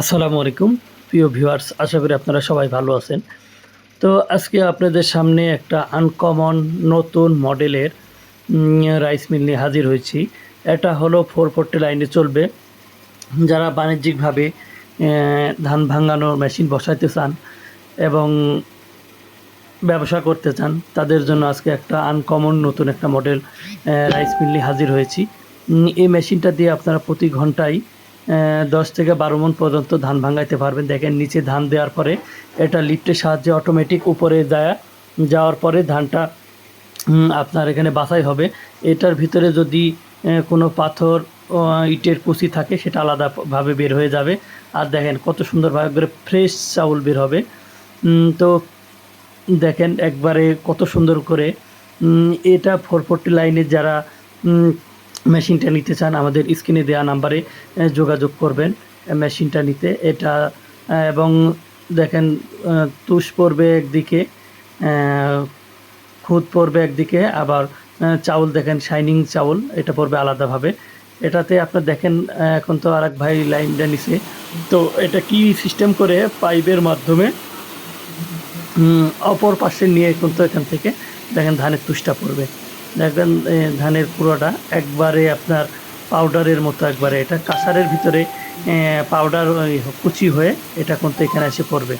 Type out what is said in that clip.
আসসালামু আলাইকুম, প্রিয় ভিউয়ার্স, আশা করি আপনারা সবাই ভালো আছেন। তো আজকে আপনাদের সামনে একটা আনকমন নতুন মডেলের রাইস মিল নিয়ে হাজির হয়েছি। এটা হলো ফোর ফোরটি লাইনে চলবে। যারা বাণিজ্যিকভাবে ধান ভাঙানোর মেশিন বসাইতে চান এবং ব্যবসা করতে চান, তাদের জন্য আজকে একটা আনকমন নতুন একটা মডেল রাইস মিল নিয়ে হাজির হয়েছি। এই মেশিনটা দিয়ে আপনারা প্রতি ঘন্টায় দশ থেকে বারো মন পর্যন্ত ধান ভাঙাইতে পারবেন। দেখেন, নিচে ধান দেওয়ার পরে এটা লিফটের সাহায্যে অটোমেটিক উপরে যায়, যাওয়ার পরে ধানটা আপনার এখানে বাছাই হবে। এটার ভিতরে যদি কোনো পাথর ইটের কুচি থাকে, সেটা আলাদাভাবে বের হয়ে যাবে। আর দেখেন, কত সুন্দরভাবে করে ফ্রেশ চাউল বের হবে। তো দেখেন, একবারে কত সুন্দর করে এটা ফোর ফোরটি লাইনের যারা মেশিনটা নিতে চান, আমাদের স্ক্রিনে দেওয়া নাম্বারে যোগাযোগ করবেন মেশিনটা নিতে। এটা এবং দেখেন তুষ পড়বে একদিকে খুদ পড়বে একদিকে, আবার চাউল দেখেন শাইনিং চাউল, এটা পড়বে আলাদাভাবে। এটাতে আপনার দেখেন এখন তো আরেক ভাই লাইনটা নিছে। তো এটা কি সিস্টেম করে? পাইপের মাধ্যমে। অপর পাশে নিয়ে কিন্তু এখান থেকে দেখেন, ধানের তুষটা পড়বে। দেখবেন ধানের পুরোটা একবারে আপনার পাউডারের মতো একবারে। এটা কাসারের ভিতরে পাউডার কুচি হয়ে এটা কিন্তু এখানে এসে পড়বে।